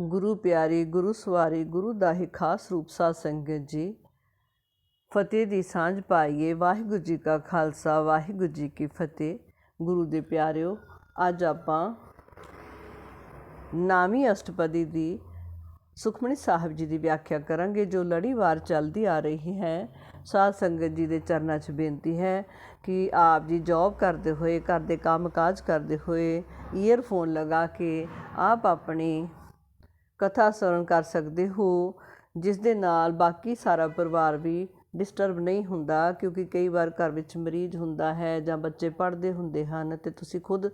ਗੁਰੂ ਪਿਆਰੀ, ਗੁਰੂ ਸਵਾਰੀ, ਗੁਰੂ ਦਾ ਹੀ ਖਾਸ ਰੂਪ ਸਾਧ ਸੰਗਤ ਜੀ। ਫਤਿਹ ਦੀ ਸਾਂਝ ਪਾਈਏ। ਵਾਹਿਗੁਰੂ ਜੀ ਕਾ ਖਾਲਸਾ, ਵਾਹਿਗੁਰੂ ਜੀ ਕੀ ਫਤਿਹ। ਗੁਰੂ ਦੇ ਪਿਆਰਿਓ, ਅੱਜ ਆਪਾਂ ਨਾਮੀ ਅਸ਼ਟਪਦੀ ਦੀ ਸੁਖਮਨੀ ਸਾਹਿਬ ਜੀ ਦੀ ਵਿਆਖਿਆ ਕਰਾਂਗੇ, ਜੋ ਲੜੀਵਾਰ ਚੱਲਦੀ ਆ ਰਹੀ ਹੈ। ਸਾਧ ਸੰਗਤ ਜੀ ਦੇ ਚਰਨਾਂ 'ਚ ਬੇਨਤੀ ਹੈ ਕਿ ਆਪ ਜੀ ਜੌਬ ਕਰਦੇ ਹੋਏ, ਘਰ ਦੇ ਕੰਮਕਾਜ ਕਰਦੇ ਹੋਏ ਈਅਰਫੋਨ ਲਗਾ ਕੇ ਆਪ ਆਪਣੀ ਕਥਾ ਸਰਵਣ ਕਰ ਸਕਦੇ ਹੋ ਜਿਸ ਦੇ ਨਾਲ ਬਾਕੀ ਸਾਰਾ ਪਰਿਵਾਰ ਵੀ ਡਿਸਟਰਬ ਨਹੀਂ ਹੁੰਦਾ ਕਿਉਂਕਿ ਕਈ ਵਾਰ ਘਰ ਵਿੱਚ ਮਰੀਜ਼ ਹੁੰਦਾ ਹੈ ਜਾਂ ਬੱਚੇ ਪੜ੍ਹਦੇ ਹੁੰਦੇ ਹਨ ਤੇ ਤੁਸੀਂ ਖੁਦ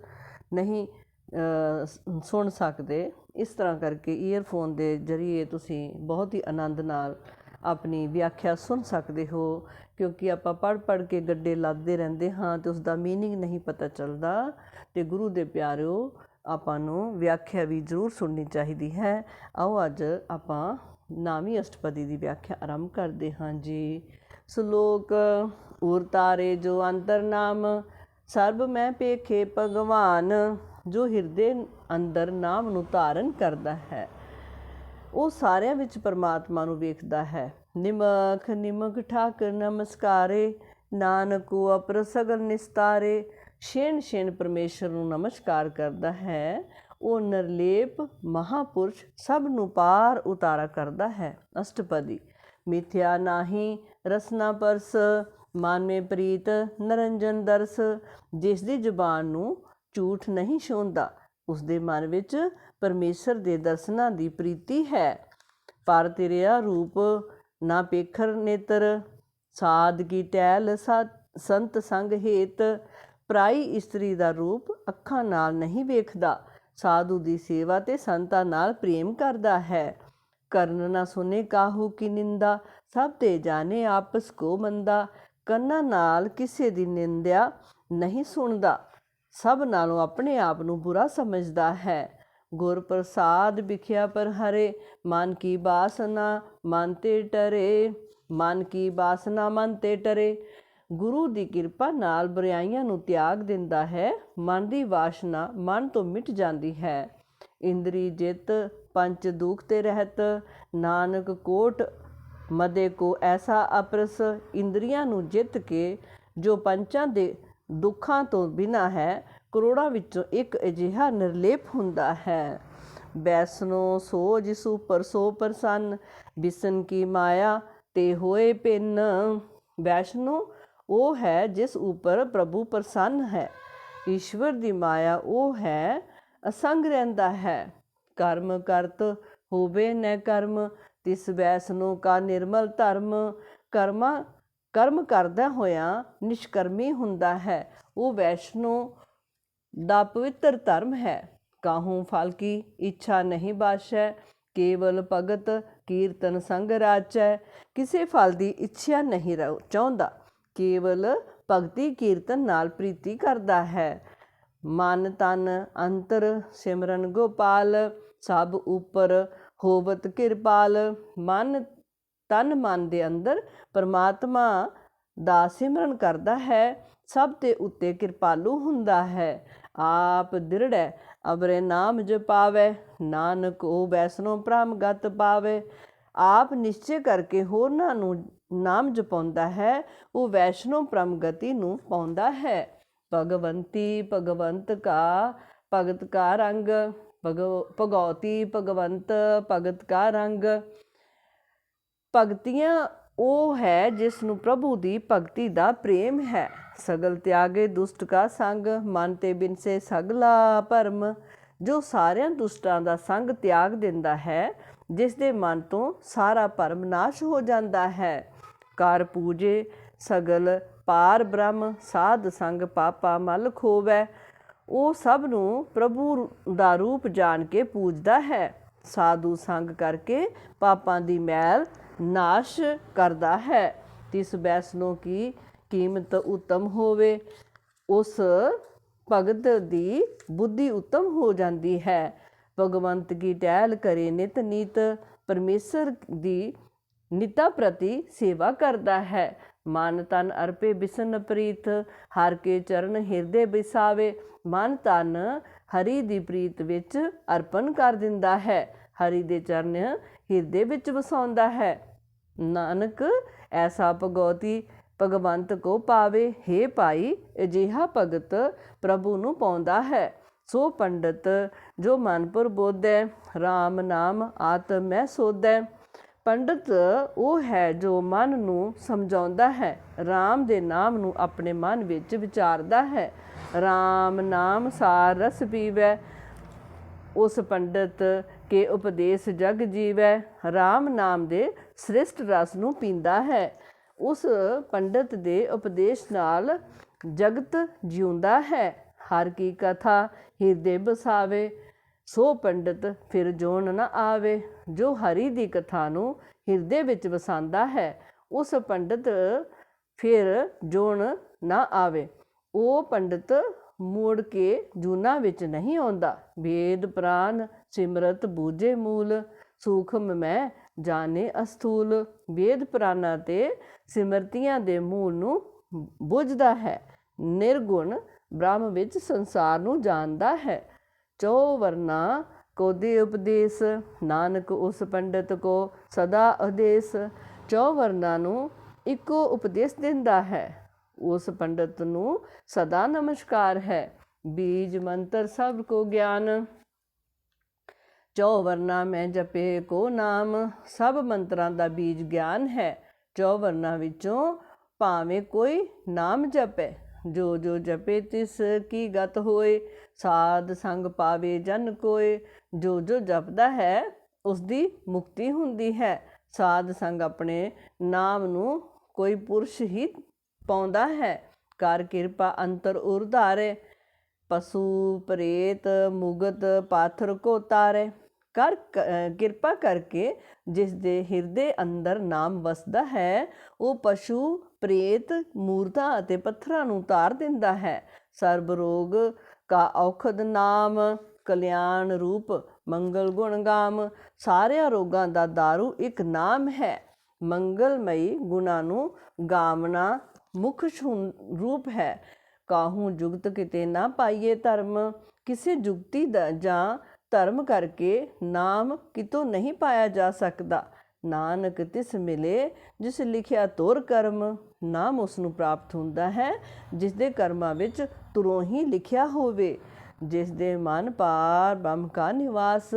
ਨਹੀਂ ਅ, ਸੁਣ ਸਕਦੇ ਇਸ ਤਰ੍ਹਾਂ ਕਰਕੇ ਈਅਰਫੋਨ ਦੇ ਜ਼ਰੀਏ ਤੁਸੀਂ ਬਹੁਤ ਹੀ ਆਨੰਦ ਨਾਲ ਆਪਣੀ ਵਿਆਖਿਆ ਸੁਣ ਸਕਦੇ ਹੋ ਕਿਉਂਕਿ ਆਪਾਂ ਪੜ੍ਹ ਪੜ੍ਹ ਕੇ ਗੱਡੇ ਲਾਦੇ ਰਹਿੰਦੇ ਹਾਂ ਤੇ ਉਸ ਦਾ मीनिंग ਨਹੀਂ ਪਤਾ ਚੱਲਦਾ ਤੇ ਗੁਰੂ ਦੇ ਪਿਆਰਿਓ ਆਪਾਂ ਨੂੰ ਵਿਆਖਿਆ ਵੀ ਜ਼ਰੂਰ ਸੁਣਨੀ ਚਾਹੀਦੀ ਹੈ। ਆਓ ਅੱਜ ਆਪਾਂ ਨਾਮੀ ਅਸ਼ਟਪਦੀ ਦੀ ਵਿਆਖਿਆ ਆਰੰਭ ਕਰਦੇ ਹਾਂ ਜੀ। ਸ਼ਲੋਕ ਉਰ ਤਾਰੇ ਜੋ ਅੰਤਰ ਨਾਮ ਸਰਬ ਮੈਂ ਪੇਖੇ ਭਗਵਾਨ, ਜੋ ਹਿਰਦੇ ਅੰਦਰ ਨਾਮ ਨੂੰ ਧਾਰਨ ਕਰਦਾ ਹੈ। ਉਹ ਸਾਰਿਆਂ ਵਿੱਚ ਪਰਮਾਤਮਾ ਨੂੰ ਵੇਖਦਾ ਹੈ। ਨਿਮਖ ਨਿਮਖ ਠਾਕਰ ਨਮਸਕਾਰੇ, ਨਾਨਕੋ ਅਪਰ ਸਗਲ ਨਿਸਤਾਰੇ ਛੇਣ ਛੇਣ ਪਰਮੇਸ਼ਰ ਨੂੰ ਨਮਸਕਾਰ ਕਰਦਾ ਹੈ, ਉਹ ਨਿਰਲੇਪ ਮਹਾਪੁਰਸ਼ ਸਭ ਨੂੰ ਪਾਰ ਉਤਾਰਾ ਕਰਦਾ ਹੈ। ਅਸ਼ਟਪਦੀ, ਮਿਥਿਆ ਨਾਹੀ, ਰਸਨਾ ਪਰਸ, ਮਨ ਪ੍ਰੀਤ, ਨਰੰਜਨ ਦਰਸ, ਜਿਸ ਦੀ ਜ਼ੁਬਾਨ ਨੂੰ ਝੂਠ ਨਹੀਂ ਛੋਂਦਾ ਉਸ ਦੇ ਮਨ ਵਿੱਚ ਪਰਮੇਸ਼ਰ ਦੇ ਦਰਸ਼ਨਾਂ ਦੀ ਪ੍ਰੀਤੀ ਹੈ। ਪਰ ਤੇਰਿਆ ਰੂਪ ਨਾ ਪੇਖਰ ਨੇਤਰ, ਸਾਧ ਕੀ ਟਹਿਲ ਸੰਤ ਸੰਗ ਹੇਤ ਪ੍ਰਾਈ ਇਸਤਰੀ ਦਾ ਰੂਪ ਅੱਖਾਂ ਨਾਲ ਨਹੀਂ ਵੇਖਦਾ। ਸਾਧੂ ਦੀ ਸੇਵਾ ਤੇ ਸੰਤਾਂ ਨਾਲ ਪ੍ਰੇਮ ਕਰਦਾ ਹੈ। ਕਰਨ ਨਾ ਸੁਨੇ ਕਾਹੂ ਕੀ ਨਿੰਦਾ, ਸਭ ਤੇ ਜਾਣੇ ਆਪਸ ਕੋ ਮੰਦਾ। ਕੰਨਾਂ ਨਾਲ ਕਿਸੇ ਦੀ ਨਿੰਦਿਆ ਨਹੀਂ ਸੁਣਦਾ। ਸਭ ਨਾਲੋਂ ਆਪਣੇ ਆਪ ਨੂੰ ਬੁਰਾ ਸਮਝਦਾ ਹੈ। ਗੁਰ ਪ੍ਰਸਾਦ ਵਿਖਿਆ ਪਰ ਹਰੇ, ਮਨ ਕੀ ਬਾਸਨਾ ਮਨ ਤੇ ਟਰੇ, ਮਨ ਕੀ ਬਾਸਨਾ ਮਨ ਤੇ ਟਰੇ। ਗੁਰੂ ਦੀ ਕਿਰਪਾ ਨਾਲ ਬੁਰਾਈਆਂ ਨੂੰ ਤਿਆਗ ਦਿੰਦਾ ਹੈ, ਮਨ ਦੀ ਵਾਸ਼ਨਾ ਮਨ ਤੋਂ ਮਿਟ ਜਾਂਦੀ ਹੈ। ਇੰਦਰੀ ਜਿਤ ਪੰਚ ਦੁਖ ਤੇ ਰਹਿਤ, ਨਾਨਕ ਕੋਟ ਮਦੇ ਕੋ ਐਸਾ ਅਪਰਸ, ਇੰਦਰੀਆਂ ਨੂੰ ਜਿੱਤ ਕੇ ਜੋ ਪੰਚਾਂ ਦੇ ਦੁੱਖਾਂ ਤੋਂ ਬਿਨਾ ਹੈ, ਕਰੋੜਾਂ ਵਿੱਚੋਂ ਇੱਕ ਅਜਿਹਾ ਨਿਰਲੇਪ ਹੁੰਦਾ ਹੈ। ਬੈਸਨੋ ਸੋ ਜਿਸ ਉਪਰ ਸੋ ਪ੍ਰਸੰਨ ਬਿਸਨ ਕੀ ਮਾਇਆ ਤੇ ਹੋਏ ਪਿੰਨ। ਵੈਸ਼ਨੋ ਉਹ ਹੈ ਜਿਸ ਉੱਪਰ ਪ੍ਰਭੂ ਪ੍ਰਸੰਨ ਹੈ। ਈਸ਼ਵਰ ਦੀ ਮਾਇਆ ਉਹ ਹੈ, ਅਸੰਗ ਰਹਿੰਦਾ ਹੈ। ਕਰਮ ਕਰਤ ਹੋਵੇ ਨ ਕਰਮ, ਤਿਸ ਵੈਸਨੋ ਕਾ ਨਿਰਮਲ ਧਰਮ। ਕਰਮਾ, ਕਰਮ ਕਰਦਾ ਹੋਇਆ ਨਿਸ਼ਕਰਮੀ ਹੁੰਦਾ ਹੈ। ਉਹ ਵੈਸ਼ਨੋ ਦਾ ਪਵਿੱਤਰ ਧਰਮ ਹੈ। ਕਾਹੂ ਫਲ ਕੀ ਇੱਛਾ ਨਹੀਂ ਬਾਸ਼ੈ? ਕੇਵਲ ਭਗਤ ਕੀਰਤਨ ਸੰਗ ਰਾਚੈ। ਕਿਸੇ ਫਲ ਦੀ ਇੱਛਾ ਨਹੀਂ ਚਾਹੁੰਦਾ। ਕੇਵਲ ਭਗਤੀ ਕੀਰਤਨ ਨਾਲ ਪ੍ਰੀਤੀ ਕਰਦਾ ਹੈ। ਮਨ ਤਨ ਅੰਤਰ ਸਿਮਰਨ ਗੋਪਾਲ, ਸਭ ਉਪਰ ਹੋਵਤ ਕਿਰਪਾਲ। ਮਨ ਤਨ ਮਨ ਦੇ ਅੰਦਰ ਪਰਮਾਤਮਾ ਦਾ ਸਿਮਰਨ ਕਰਦਾ ਹੈ, ਸਭ ਤੇ ਉੱਤੇ ਕਿਰਪਾਲੂ ਹੁੰਦਾ ਹੈ। ਆਪ ਦਿਰੜੈ ਅਬਰੇ ਨਾਮ ਜਪਾਵੇ, ਨਾਨਕ ਉਹ ਵੈਸਨੋ ਪ੍ਰਮਗਤ ਪਾਵੇ। ਆਪ ਨਿਸ਼ਚੈ ਕਰਕੇ ਹੋਰਨਾਂ ਨੂੰ ਨਾਮ ਜਪਾਉਂਦਾ ਹੈ, ਉਹ ਵੈਸ਼ਨੋ ਪ੍ਰਮਗਤੀ ਨੂੰ ਪਾਉਂਦਾ ਹੈ। ਭਗਵੰਤੀ ਭਗਵੰਤ ਕਾ ਭਗਤ ਕਾ ਰੰਗ ਭਗਉਤੀ ਭਗਵੰਤ ਭਗਤ ਕਾ ਰੰਗ। ਭਗਤੀਆਂ ਉਹ ਹੈ ਜਿਸ ਨੂੰ ਪ੍ਰਭੂ ਦੀ ਭਗਤੀ ਦਾ ਪ੍ਰੇਮ ਹੈ। ਸਗਲ ਤਿਆਗੇ ਦੁਸ਼ਟ ਕਾ ਸੰਗ, ਮਨ ਤੇ ਬਿਨਸੇ ਸਗਲਾ ਭਰਮ। ਜੋ ਸਾਰਿਆਂ ਦੁਸ਼ਟਾਂ ਦਾ ਸੰਗ ਤਿਆਗ ਦਿੰਦਾ ਹੈ, ਜਿਸ ਦੇ ਮਨ ਤੋਂ ਸਾਰਾ ਭਰਮ ਨਾਸ਼ ਹੋ ਜਾਂਦਾ ਹੈ। ਕਰ ਪੂਜੇ, ਸਗਲ ਪਾਰ ਬ੍ਰਹਮ, ਸਾਧ ਸੰਗ ਪਾਪਾ ਮਲ ਖੋਵੈ ਉਹ ਸਭ ਨੂੰ ਪ੍ਰਭੂ ਦਾ ਰੂਪ ਜਾਣ ਕੇ ਪੂਜਦਾ ਹੈ। ਸਾਧੂ ਸੰਗ ਕਰਕੇ ਪਾਪਾਂ ਦੀ ਮੈਲ ਨਾਸ਼ ਕਰਦਾ ਹੈ। ਤਿਸ ਬੈਸਨੋ ਕੀ ਕੀਮਤ ਉਤਮ ਹੋਵੇ, ਉਸ ਭਗਤ ਦੀ ਬੁੱਧੀ ਉਤਮ ਹੋ ਜਾਂਦੀ ਹੈ। ਭਗਵੰਤ ਕੀ ਟਹਿਲ ਕਰੇ ਨਿਤ ਨੀਤ, ਪਰਮੇਸ਼ਰ ਦੀ ਨਿਤਾ ਪ੍ਰਤੀ ਸੇਵਾ ਕਰਦਾ ਹੈ। ਮਨ ਤਨ ਅਰਪੇ ਬਿਸਨ ਪ੍ਰੀਤ, ਹਰ ਕੇ ਚਰਨ ਹਿਰਦੇ ਬਿਸਾਵੇ। ਮਨ ਤਨ ਹਰੀ ਦੀ ਪ੍ਰੀਤ ਵਿੱਚ ਅਰਪਣ ਕਰ ਦਿੰਦਾ ਹੈ। ਹਰੀ ਦੇ ਚਰਨ ਹਿਰਦੇ ਵਿੱਚ ਵਸਾਉਂਦਾ ਹੈ। ਨਾਨਕ, ਐਸਾ ਭਗਉਤੀ ਭਗਵੰਤ ਕੋ ਪਾਵੇ हे ਭਾਈ, ਅਜਿਹਾ ਭਗਤ ਪ੍ਰਭੂ ਨੂੰ ਪਾਉਂਦਾ ਹੈ। ਸੋ ਪੰਡਤ, ਜੋ ਮਨਪੁਰ ਬੋਧੈ RAM ਨਾਮ ਆਤਮੈ ਸੋਧੈ। ਪੰਡਤ, ਉਹ ਹੈ ਜੋ ਮਨ ਨੂੰ ਸਮਝਾਉਂਦਾ ਹੈ RAM ਦੇ ਨਾਮ ਨੂੰ ਆਪਣੇ ਮਨ ਵਿੱਚ ਵਿਚਾਰਦਾ ਹੈ। RAM ਨਾਮ ਸਾਰ ਰਸ ਪੀਵੈ, ਉਸ ਪੰਡਤ ਕੇ ਉਪਦੇਸ਼ ਜਗ ਜੀਵੈ। RAM ਨਾਮ ਦੇ ਸ੍ਰਿਸ਼ਟ ਰਸ ਨੂੰ ਪੀਂਦਾ ਹੈ। ਉਸ ਪੰਡਤ ਦੇ ਉਪਦੇਸ਼ ਨਾਲ ਜਗਤ ਜਿਉਂਦਾ ਹੈ। ਹਰ ਕੀ ਕਥਾ ਹਿਰਦੇ ਬਸਾਵੇ, ਸੋ ਪੰਡਤ ਫਿਰ ਜੋਨ ਨਾ ਆਵੇ। ਜੋ ਹਰੀ ਦੀ ਕਥਾ ਨੂੰ ਹਿਰਦੇ ਵਿੱਚ ਵਸਾਉਂਦਾ ਹੈ, ਉਸ ਪੰਡਤ ਫਿਰ ਜੋਨ ਨਾ ਆਵੇ। ਉਹ ਪੰਡਤ ਮੋੜ ਕੇ ਜੂਨਾ ਵਿੱਚ ਨਹੀਂ ਆਉਂਦਾ। ਵੇਦ ਪ੍ਰਾਨ ਸਿਮਰਤ ਬੂਝੇ ਮੂਲ ਸੂਖਮ ਮੈਂ ਜਾਣੇ ਅਸਥੂਲ। ਵੇਦ ਪ੍ਰਾਨਾ ਤੇ ਸਿਮਰਤੀਆਂ ਦੇ ਮੂਲ ਨੂੰ ਬੁੱਝਦਾ ਹੈ। ਨਿਰਗੁਣ ਬ੍ਰਹਮ ਵਿੱਚ ਸੰਸਾਰ ਨੂੰ ਜਾਣਦਾ ਹੈ। ਚੋ ਵਰਨਾ ਕੋ ਦੇ ਉਪਦੇਸ਼, ਨਾਨਕ ਉਸ ਪੰਡਤ ਕੋ ਸਦਾ ਉਦੇਸ਼ ਚੋ ਵਰਨਾ ਨੂੰ ਇੱਕੋ ਉਪਦੇਸ਼ ਦਿੰਦਾ ਹੈ। ਉਸ ਪੰਡਤ ਨੂੰ ਸਦਾ ਨਮਸਕਾਰ ਹੈ। ਬੀਜ ਮੰਤਰ ਸਭ ਕੋ ਗਿਆਨ। ਚੌ ਵਰਨਾ ਮੈਂ ਜਪੇ ਕੋ ਨਾਮ, ਸਭ ਮੰਤਰਾਂ ਦਾ ਬੀਜ ਗਿਆਨ ਹੈ। ਚੌ ਵਰਨਾ ਵਿੱਚੋਂ ਭਾਵੇਂ ਕੋਈ ਨਾਮ ਜਪੇ, ਜੋ ਜੋ ਜਪੇ ਤਿਸ ਕੀ ਗਤ ਹੋਏ, ਸਾਧ ਸੰਗ ਪਾਵੇ ਜਨ ਕੋਏ, ਜੋ ਜੋ ਜਪਦਾ ਹੈ ਉਸ ਦੀ ਮੁਕਤੀ ਹੁੰਦੀ ਹੈ। ਸਾਧ ਸੰਗ ਆਪਣੇ ਨਾਮ ਨੂੰ ਕੋਈ ਪੁਰਸ਼ ਹੀ ਪਾਉਂਦਾ ਹੈ। ਕਰ ਕਿਰਪਾ ਅੰਤਰ ਉਰਧਾਰੇ ਪਸ਼ੂ ਪ੍ਰੇਤ ਮੁਗਤ ਪਾਥਰ ਕੋ ਤਾਰੇ। ਕਰ ਕਿਰਪਾ ਕਰਕੇ ਜਿਸ ਦੇ ਹਿਰਦੇ ਅੰਦਰ ਨਾਮ ਵਸਦਾ ਹੈ, ਉਹ ਪਸ਼ੂ, ਪ੍ਰੇਤ, ਮੂਰਤਾਂ ਅਤੇ ਪੱਥਰਾਂ ਨੂੰ ਤਾਰ ਦਿੰਦਾ ਹੈ। ਸਰਬ ਰੋਗ ਕਾ ਔਖਦ ਨਾਮ, ਕਲਿਆਣ ਰੂਪ, ਮੰਗਲ ਗੁਣ ਗਾਮ, ਸਾਰਿਆਂ ਰੋਗਾਂ ਦਾ दारू ਇੱਕ ਨਾਮ ਹੈ। ਮੰਗਲਮਈ ਗੁਣਾ ਨੂੰ ਗਾਮਨਾ ਮੁਖ ਰੂਪ ਹੈ। ਕਾਹੂ ਜੁਗਤ ਕਿਤੇ ਨਾ ਪਾਈਏ ਧਰਮ, ਕਿਸੇ ਜੁਗਤੀ ਦਾ ਜਾਂ ਧਰਮ ਕਰਕੇ ਨਾਮ ਕਿਤੋਂ ਨਹੀਂ ਪਾਇਆ ਜਾ ਸਕਦਾ। ਨਾਨਕ ਤਿਸ ਮਿਲੇ, ਜਿਸ ਲਿਖਿਆ ਤੋਰ ਕਰਮ, ਨਾਮ ਉਸ ਨੂੰ ਪ੍ਰਾਪਤ ਹੁੰਦਾ ਹੈ, ਜਿਸ ਦੇ ਕਰਮਾਂ ਵਿੱਚ ਤੁਰੋਂ ਹੀ ਲਿਖਿਆ ਹੋਵੇ। ਜਿਸ ਦੇ ਮਨ ਪਾਰ ਬ੍ਰਹਮ ਕਾ ਨਿਵਾਸ,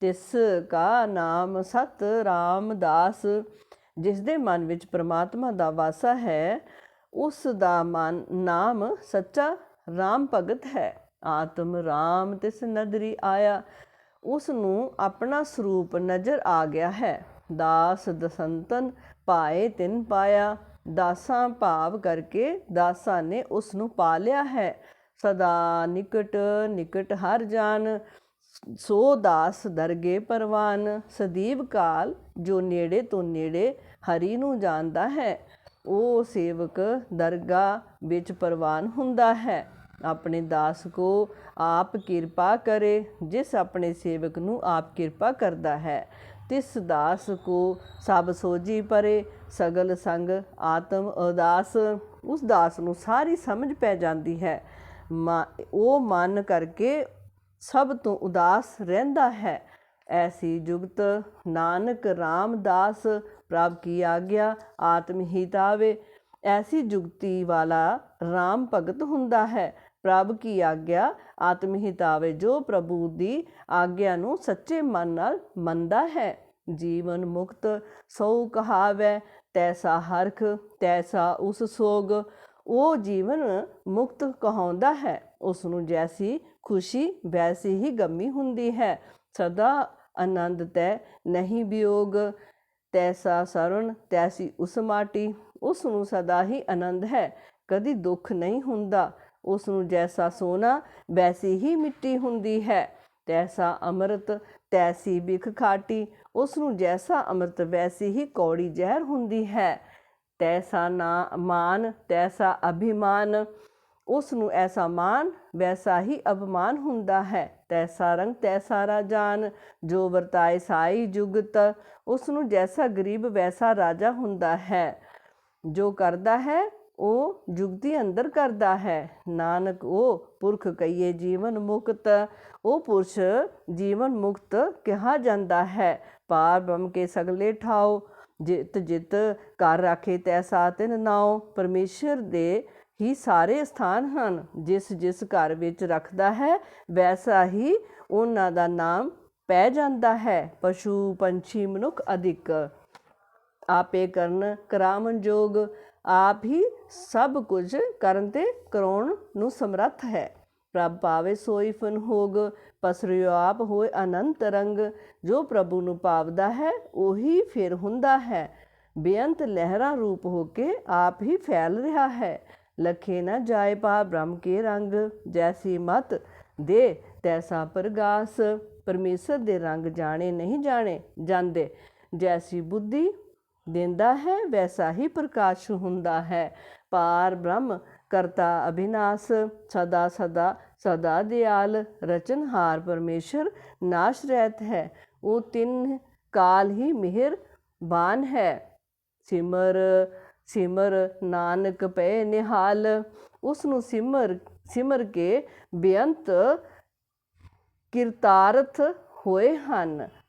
ਤਿਸ ਕਾ ਨਾਮ ਸਤ ਰਾਮਦਾਸ ਜਿਸ ਦੇ ਮਨ ਵਿੱਚ ਪ੍ਰਮਾਤਮਾ ਦਾ ਵਾਸਾ ਹੈ, ਉਸ ਦਾ ਮਨ ਨਾਮ ਸੱਚਾ ਰਾਮ ਭਗਤ ਹੈ। ਆਤਮ ਰਾਮ ਤਿਸ ਨਦਰੀ ਆਇਆ। ਉਸ ਨੂੰ ਆਪਣਾ ਸਰੂਪ ਨਜ਼ਰ ਆ ਗਿਆ ਹੈ। ਦਾਸ ਦਸੰਤਨ ਪਾਏ ਤਿਨ ਪਾਇਆ। ਦਾਸਾਂ ਭਾਵ ਕਰਕੇ ਦਾਸਾਂ ਨੇ ਉਸ ਨੂੰ ਪਾ ਲਿਆ ਹੈ। ਸਦਾ ਨਿਕਟ ਨਿਕਟ ਹਰ ਜਾਨ, ਸੋ ਦਾਸ ਦਰਗੇ ਪਰਵਾਨ। ਸਦੀਵ ਕਾਲ ਜੋ ਨੇੜੇ ਤੋਂ ਨੇੜੇ ਹਰੀ ਨੂੰ ਜਾਣਦਾ ਹੈ, ਉਹ ਸੇਵਕ ਦਰਗਾ ਵਿੱਚ ਪਰਵਾਨ ਹੁੰਦਾ ਹੈ। ਆਪਣੇ ਦਾਸ ਕੋ ਆਪ ਕਿਰਪਾ ਕਰੇ, ਜਿਸ ਆਪਣੇ ਸੇਵਕ ਨੂੰ ਆਪ ਕਿਰਪਾ ਕਰਦਾ ਹੈ। ਤਿਸ ਦਾਸ ਕੋ ਸਭ ਸੋਜੀ ਪਰੇ, ਸਗਲ ਸੰਗ ਆਤਮ ਉਦਾਸ, ਉਸ ਦਾਸ ਨੂੰ ਸਾਰੀ ਸਮਝ ਪੈ ਜਾਂਦੀ ਹੈ। ਉਹ ਮਨ ਕਰਕੇ ਸਭ ਤੋਂ ਉਦਾਸ ਰਹਿੰਦਾ ਹੈ। ਐਸੀ ਜੁਗਤ ਨਾਨਕ ਰਾਮਦਾਸ, ਪ੍ਰਭ ਕੀ ਆਗਿਆ ਆਤਮ ਹਿਤਾਵੇ ਐਸੀ ਜੁਗਤੀ ਵਾਲਾ ਰਾਮ ਭਗਤ ਹੁੰਦਾ ਹੈ। ਪ੍ਰਭ ਕੀ ਆਗਿਆ? ਆਤਮ ਹਿਤਾਵੇ ਜੋ ਪ੍ਰਭੂ ਦੀ ਆਗਿਆ ਨੂੰ ਸੱਚੇ ਮਨ ਨਾਲ ਮੰਨਦਾ ਹੈ। ਜੀਵਨ ਮੁਕਤ, ਸੋ ਕਹਾਵੇ, ਤੈਸਾ ਹਰਖ, ਤੈਸਾ ਉਸ ਸੋਗ। ਉਹ ਜੀਵਨ ਮੁਕਤ ਕਹਾਉਂਦਾ ਹੈ। ਉਸ ਨੂੰ ਜੈਸੀ ਖੁਸ਼ੀ, ਵੈਸੀ ਹੀ ਗਮੀ ਹੁੰਦੀ ਹੈ। ਸਦਾ ਆਨੰਦ ਤੈ ਨਹੀਂ ਵਿਯੋਗ ਤੈਸਾ ਸਰਣ, ਤੈਸੀ ਉਸ ਮਾਟੀ। ਉਸ ਨੂੰ ਸਦਾ ਹੀ ਆਨੰਦ ਹੈ। ਕਦੀ ਦੁੱਖ ਨਹੀਂ ਹੁੰਦਾ। ਉਸ ਨੂੰ ਜੈਸਾ ਸੋਨਾ ਵੈਸੀ ਹੀ ਮਿੱਟੀ ਹੁੰਦੀ ਹੈ। ਤੈਸਾ ਅੰਮ੍ਰਿਤ, ਤੈਸੀ ਬਿਖ ਖਾਟੀ ਉਸ ਨੂੰ ਜੈਸਾ ਅੰਮ੍ਰਿਤ ਵੈਸੀ ਹੀ ਕੌੜੀ ਜ਼ਹਿਰ ਹੁੰਦੀ ਹੈ। ਤੈਸਾ ਨਾ ਮਾਨ, ਤੈਸਾ ਅਭਿਮਾਨ ਉਸ ਨੂੰ ਐਸਾ ਮਾਨ ਵੈਸਾ ਹੀ ਅਪਮਾਨ ਹੁੰਦਾ ਹੈ। ਤੈਸਾ ਰੰਗ, ਤੈਸਾ ਰਾਜਾਨ, ਜੋ ਵਰਤਾਏ ਸਾਈ ਜੁਗਤ ਉਸ ਨੂੰ ਜੈਸਾ ਗਰੀਬ ਵੈਸਾ ਰਾਜਾ ਹੁੰਦਾ ਹੈ। ਜੋ ਕਰਦਾ ਹੈ ਉਹ ਜੁਗਤੀ ਅੰਦਰ ਕਰਦਾ ਹੈ। ਨਾਨਕ ਉਹ ਪੁਰਖ ਕਹੀਏ ਜੀਵਨ ਮੁਕਤ, ਉਹ ਪੁਰਸ਼ ਜੀਵਨ ਮੁਕਤ ਕਿਹਾ ਜਾਂਦਾ ਹੈ। ਪਾਰ ਬ੍ਰਹਮ ਕੇ ਸਗਲੇ ਠਾਓ ਜਿਤ ਜਿਤ ਕਰ ਰਾਖੇ ਤੈਸਾ ਤਿਨ ਨਾਉ। ਪਰਮੇਸ਼ਰ ਦੇ ਹੀ ਸਾਰੇ ਸਥਾਨ ਹਨ। ਜਿਸ ਜਿਸ ਘਰ ਵਿੱਚ ਰੱਖਦਾ ਹੈ, ਵੈਸਾ ਹੀ ਉਹਨਾਂ ਦਾ ਨਾਮ ਪੈ ਜਾਂਦਾ ਹੈ। ਪਸ਼ੂ ਪੰਛੀ ਮਨੁੱਖ ਅਧਿਕ, ਆਪੇ ਕਰਨ ਕਰਾਵਨ ਜੋਗ। ਆਪ ਹੀ ਸਭ ਕੁਝ ਕਰਨ ਤੇ ਕਰਾਉਣ ਨੂੰ ਸਮਰੱਥ ਹੈ। ਪ੍ਰਭ ਪਾਵੇ ਸੋਈ ਫਨ ਹੋਗ, ਪਸਰਿਓ ਆਪ ਹੋਏ ਅਨੰਤ ਰੰਗ। ਜੋ ਪ੍ਰਭੂ ਨੂੰ ਪਾਵਦਾ ਹੈ, ਉਹੀ ਫਿਰ ਹੁੰਦਾ ਹੈ। ਬੇਅੰਤ ਲਹਿਰਾਂ ਰੂਪ ਹੋ ਕੇ ਆਪ ਹੀ ਫੈਲ ਰਿਹਾ ਹੈ। ਲਖੇ ਨਾ ਜਾਏ ਪਾ ਬ੍ਰਹਮ ਕੇ ਰੰਗ, ਜੈਸੀ ਮਤ ਦੇ ਤੈਸਾ ਪ੍ਰਗਾਸ। ਪਰਮੇਸ਼ਰ ਦੇ ਰੰਗ ਜਾਣੇ ਨਹੀਂ ਜਾਣੇ ਜਾਂਦੇ, ਜੈਸੀ ਬੁੱਧੀ ਦਿੰਦਾ ਹੈ, ਵੈਸਾ ਹੀ ਪ੍ਰਕਾਸ਼ ਹੁੰਦਾ ਹੈ। ਪਾਰ ਬ੍ਰਹਮ ਕਰਤਾ ਅਭਿਨਾਸ਼, ਸਦਾ ਸਦਾ ਸਦਾ ਦਿਆਲ ਰਚਨਹਾਰ ਪਰਮੇਸ਼ਰ, ਨਾਸ਼ ਰਹਿਤ ਹੈ। ਉਹ ਤਿੰਨ ਕਾਲ ਹੀ ਮਿਹਰ ਬਾਨ ਹੈ। ਸਿਮਰ ਸਿਮਰ ਨਾਨਕ ਪਏ ਨਿਹਾਲ, ਉਸ ਨੂੰ ਸਿਮਰ ਸਿਮਰ ਕੇ ਬੇਅੰਤ ਕਿਰਤਾਰਥ ਹੋਏ ਹਨ।